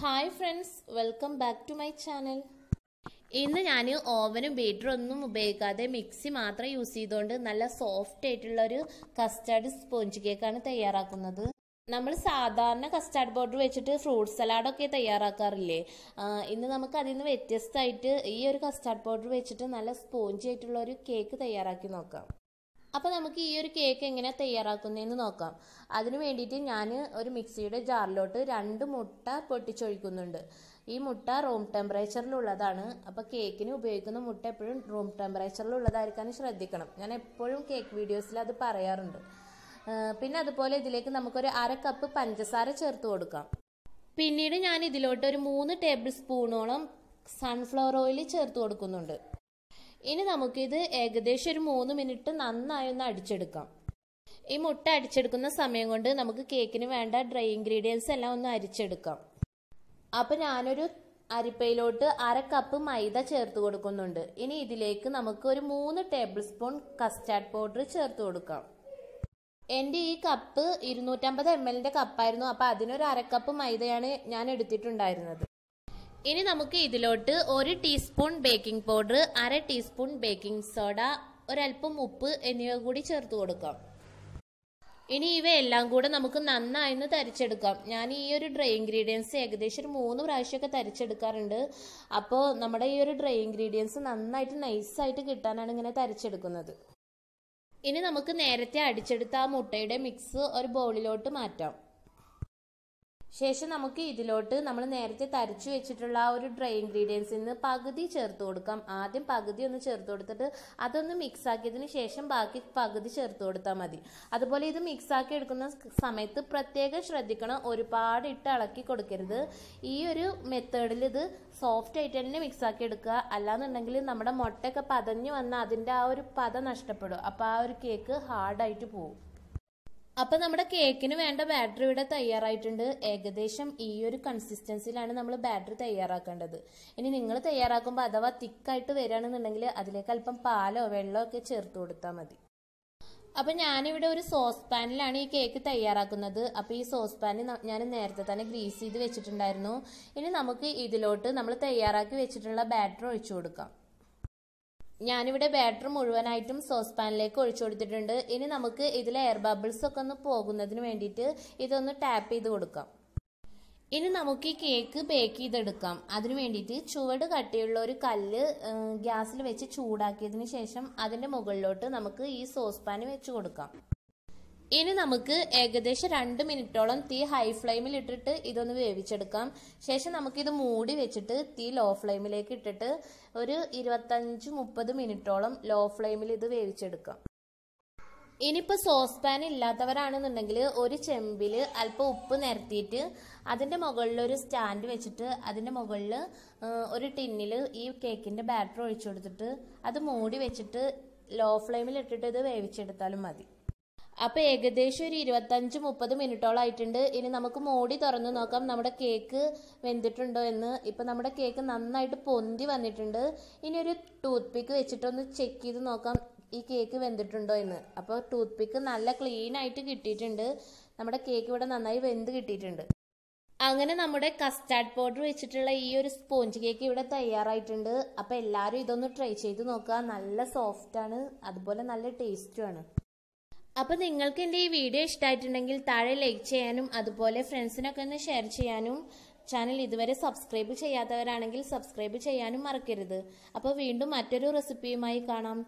Hi friends welcome back to my channel ഇന്ന് ഞാൻ ഓവനും ബീറ്ററും ഒന്നും ഉപയോഗിക്കാതെ മിക്സി മാത്രം യൂസ് ചെയ്തുകൊണ്ട് നല്ല സോഫ്റ്റ് ആയിട്ടുള്ള ഒരു കസ്റ്റാർഡ് സ്പോഞ്ച് കേക്കാണ് തയ്യാറാക്കുന്നത്. നമ്മൾ സാധാരണ കസ്റ്റാർഡ് പൗഡർ വെച്ചിട്ട് ഫ്രൂട്ട് സലാഡൊക്കെ തയ്യാറാക്കാറില്ലേ? ഇന്ന് നമുക്ക് അതിൽ നിന്ന് വ്യത്യസ്തമായിട്ട് ഈ ഒരു കസ്റ്റാർഡ് പൗഡർ വെച്ചിട്ട് നല്ല സ്പോഞ്ച് ആയിട്ടുള്ള ഒരു കേക്ക് തയ്യാറാക്കി നോക്കാം. അപ്പോൾ നമുക്ക് ഈ ഒരു കേക്ക് എങ്ങനെ തയ്യാറാക്കുന്നതെന്ന് നോക്കാം. അതിന് വേണ്ടിയിട്ട് ഞാൻ ഒരു മിക്സിയുടെ ജാറിലോട്ട് രണ്ട് മുട്ട പൊട്ടിച്ചൊഴിക്കുന്നുണ്ട്. ഈ മുട്ട റൂം ടെമ്പറേച്ചറിലുള്ളതാണ് അപ്പോൾ കേക്കിന് ഉപയോഗിക്കുന്ന മുട്ട എപ്പോഴും റൂം ടെമ്പറേച്ചറിലുള്ളതായിരിക്കാൻ ശ്രദ്ധിക്കണം. ഞാൻ എപ്പോഴും കേക്ക് വീഡിയോസിൽ അത് പറയാറുണ്ട്. പിന്നെ അതുപോലെ ഇതിലേക്ക് നമുക്കൊരു അര കപ്പ് പഞ്ചസാര ചേർത്ത് കൊടുക്കാം. പിന്നീട് ഞാൻ ഇതിലോട്ട് ഒരു മൂന്ന് ടേബിൾ സ്പൂണോളം സൺഫ്ലവർ ഓയിൽ ചേർത്ത് കൊടുക്കുന്നുണ്ട്. ഇനി നമുക്കിത് ഏകദേശം ഒരു മൂന്ന് മിനിറ്റ് നന്നായി ഒന്ന് അടിച്ചെടുക്കാം. ഈ മുട്ട അടിച്ചെടുക്കുന്ന സമയം കൊണ്ട് നമുക്ക് കേക്കിന് വേണ്ട ഡ്രൈ ഇൻഗ്രീഡിയൻസ് എല്ലാം ഒന്ന് അരിച്ചെടുക്കാം. അപ്പൊ ഞാനൊരു അരിപ്പയിലോട്ട് അര കപ്പ് മൈദ ചേർത്ത് കൊടുക്കുന്നുണ്ട്. ഇനി ഇതിലേക്ക് നമുക്ക് ഒരു മൂന്ന് ടേബിൾ സ്പൂൺ കസ്റ്റാർഡ് പൗഡർ ചേർത്ത് കൊടുക്കാം. എന്റെ ഈ കപ്പ് ഇരുന്നൂറ്റമ്പത് എം എല്ലിന്റെ കപ്പായിരുന്നു അപ്പൊ അതിനൊരു അരക്കപ്പ് മൈദയാണ് ഞാൻ എടുത്തിട്ടുണ്ടായിരുന്നത്. ഇനി നമുക്ക് ഇതിലോട്ട് ഒരു ടീസ്പൂൺ ബേക്കിംഗ് പൗഡർ അര ടീസ്പൂൺ ബേക്കിംഗ് സോഡ ഒരല്പം ഉപ്പ് എന്നിവ കൂടി ചേർത്ത് കൊടുക്കാം. ഇനി ഇവയെല്ലാം കൂടെ നമുക്ക് നന്നായി ഒന്ന് തരിച്ചെടുക്കാം. ഞാൻ ഈ ഒരു ഡ്രൈ ഇൻഗ്രീഡിയൻസ് ഏകദേശം ഒരു മൂന്ന് പ്രാവശ്യമൊക്കെ തരിച്ചെടുക്കാറുണ്ട്. അപ്പോൾ നമ്മുടെ ഈ ഒരു ഡ്രൈ ഇൻഗ്രീഡിയൻസ് നന്നായിട്ട് നൈസായിട്ട് കിട്ടാനാണ് ഇങ്ങനെ തരിച്ചെടുക്കുന്നത്. ഇനി നമുക്ക് നേരത്തെ അടിച്ചെടുത്ത ആ മുട്ടയുടെ മിക്സ് ഒരു ബൗളിലോട്ട് മാറ്റാം. ശേഷം നമുക്ക് ഇതിലോട്ട് നമ്മൾ നേരത്തെ തരച്ചു വെച്ചിട്ടുള്ള ആ ഒരു ഡ്രൈ ഇൻഗ്രീഡിയൻസിൽ നിന്ന് പകുതി ചേർത്ത് കൊടുക്കാം. ആദ്യം പകുതി ഒന്ന് ചേർത്ത് കൊടുത്തിട്ട് അതൊന്ന് മിക്സ് ആക്കിയതിന് ശേഷം ബാക്കി പകുതി ചേർത്ത് കൊടുത്താൽ മതി. അതുപോലെ ഇത് മിക്സ് ആക്കി എടുക്കുന്ന സമയത്ത് പ്രത്യേകം ശ്രദ്ധിക്കണം. ഒരുപാട് ഇട്ട് ഇളക്കി കൊടുക്കരുത്. ഈ ഒരു മെത്തേഡിൽ ഇത് സോഫ്റ്റ് ആയിട്ട് തന്നെ മിക്സ് ആക്കി എടുക്കുക. അല്ലാന്നുണ്ടെങ്കിൽ നമ്മുടെ മുട്ടയൊക്കെ പതഞ്ഞു വന്നാൽ അതിന്റെ ആ ഒരു പത നഷ്ടപ്പെടും. അപ്പോൾ ആ ഒരു കേക്ക് ഹാർഡായിട്ട് പോകും അപ്പൊ നമ്മുടെ കേക്കിന് വേണ്ട ബാറ്ററി ഇവിടെ തയ്യാറായിട്ടുണ്ട്. ഏകദേശം ഈ ഒരു കൺസിസ്റ്റൻസിയിലാണ് നമ്മൾ ബാറ്ററി തയ്യാറാക്കേണ്ടത്. ഇനി നിങ്ങൾ തയ്യാറാക്കുമ്പോൾ അഥവാ തിക്കായിട്ട് വരികയാണെന്നുണ്ടെങ്കിൽ അതിലേക്ക് അല്പം പാലോ വെള്ളമോ ഒക്കെ ചേർത്ത് കൊടുത്താൽ മതി. അപ്പൊ ഞാനിവിടെ ഒരു സോസ് പാനിലാണ് ഈ കേക്ക് തയ്യാറാക്കുന്നത്. അപ്പോൾ ഈ സോസ് പാൻ ഞാൻ നേരത്തെ തന്നെ ഗ്രീസ് ചെയ്ത് വെച്ചിട്ടുണ്ടായിരുന്നു. ഇനി നമുക്ക് ഇതിലോട്ട് നമ്മൾ തയ്യാറാക്കി വെച്ചിട്ടുള്ള ബാറ്റർ ഒഴിച്ചു കൊടുക്കാം. ഞാനിവിടെ ബാറ്റർ മുഴുവനായിട്ടും സോസ് പാനിലേക്ക് ഒഴിച്ചു കൊടുത്തിട്ടുണ്ട്. ഇനി നമുക്ക് ഇതിലെ എയർ ബബിൾസ് ഒക്കെ ഒന്ന് പോകുന്നതിന് വേണ്ടിയിട്ട് ഇതൊന്ന് ടാപ്പ് ചെയ്ത് കൊടുക്കാം. ഇനി നമുക്ക് ഈ കേക്ക് ബേക്ക് ചെയ്തെടുക്കാം. അതിനു വേണ്ടിയിട്ട് ചുവട് കട്ടിയുള്ള ഒരു കല്ല് ഗ്യാസിൽ വെച്ച് ചൂടാക്കിയതിന് ശേഷം അതിന്റെ മുകളിലോട്ട് നമുക്ക് ഈ സോസ് പാൻ വെച്ച് കൊടുക്കാം. ഇനി നമുക്ക് ഏകദേശം രണ്ട് മിനിറ്റോളം തീ ഹൈ ഫ്ലെയിമിൽ ഇട്ടിട്ട് ഇതൊന്ന് വേവിച്ചെടുക്കാം. ശേഷം നമുക്കിത് മൂടി വെച്ചിട്ട് തീ ലോ ഫ്ലെയിമിലേക്ക് ഇട്ടിട്ട് ഒരു ഇരുപത്തഞ്ച് മുപ്പത് മിനിറ്റോളം ലോ ഫ്ലെയിമിൽ ഇത് വേവിച്ചെടുക്കാം. ഇനിയിപ്പോൾ സോസ് പാൻ ഇല്ലാത്തവരാണെന്നുണ്ടെങ്കിൽ ഒരു ചെമ്പിൽ അല്പം ഉപ്പ് നിരത്തിയിട്ട് അതിന്റെ മുകളിൽ ഒരു സ്റ്റാൻഡ് വെച്ചിട്ട് അതിന്റെ മുകളിൽ ഒരു ടിന്നിൽ ഈ കേക്കിന്റെ ബാറ്റർ ഒഴിച്ചു കൊടുത്തിട്ട് അത് മൂടി വെച്ചിട്ട് ലോ ഫ്ലെയിമിൽ ഇട്ടിട്ട് ഇത് വേവിച്ചെടുത്താലും മതി. അപ്പൊ ഏകദേശം ഒരു ഇരുപത്തഞ്ച് മുപ്പത് മിനിറ്റോളം ആയിട്ടുണ്ട്. ഇനി നമുക്ക് മോടി തുറന്നു നോക്കാം നമ്മുടെ കേക്ക് വെന്തിട്ടുണ്ടോ എന്ന്. ഇപ്പൊ നമ്മുടെ കേക്ക് നന്നായിട്ട് പൊന്തി വന്നിട്ടുണ്ട്. ഇനി ഒരു ടൂത്ത് പിക്ക് വെച്ചിട്ടൊന്ന് ചെക്ക് ചെയ്ത് നോക്കാം ഈ കേക്ക് വെന്തിട്ടുണ്ടോ എന്ന്. അപ്പോൾ ടൂത്ത് പിക്ക് നല്ല ക്ലീൻ ആയിട്ട് കിട്ടിയിട്ടുണ്ട്. നമ്മുടെ കേക്ക് ഇവിടെ നന്നായി വെന്ത് കിട്ടിയിട്ടുണ്ട്. അങ്ങനെ നമ്മുടെ കസ്റ്റാർഡ് പൗഡർ വെച്ചിട്ടുള്ള ഈ ഒരു സ്പോഞ്ച് കേക്ക് ഇവിടെ തയ്യാറായിട്ടുണ്ട്. അപ്പൊ എല്ലാവരും ഇതൊന്ന് ട്രൈ ചെയ്ത് നോക്കുക. നല്ല സോഫ്റ്റ് ആണ്. അതുപോലെ നല്ല ടേസ്റ്റും ആണ് അപ്പൊ നിങ്ങൾക്ക് എന്റെ ഈ വീഡിയോ ഇഷ്ടമായിട്ടുണ്ടെങ്കിൽ താഴെ ലൈക്ക് ചെയ്യാനും അതുപോലെ ഫ്രണ്ട്സിനൊക്കെ ഒന്ന് ഷെയർ ചെയ്യാനും ചാനൽ ഇതുവരെ സബ്സ്ക്രൈബ് ചെയ്യാത്തവരാണെങ്കിൽ സബ്സ്ക്രൈബ് ചെയ്യാനും മറക്കരുത്. അപ്പോൾ വീണ്ടും മറ്റൊരു റെസിപ്പിയുമായി കാണാം.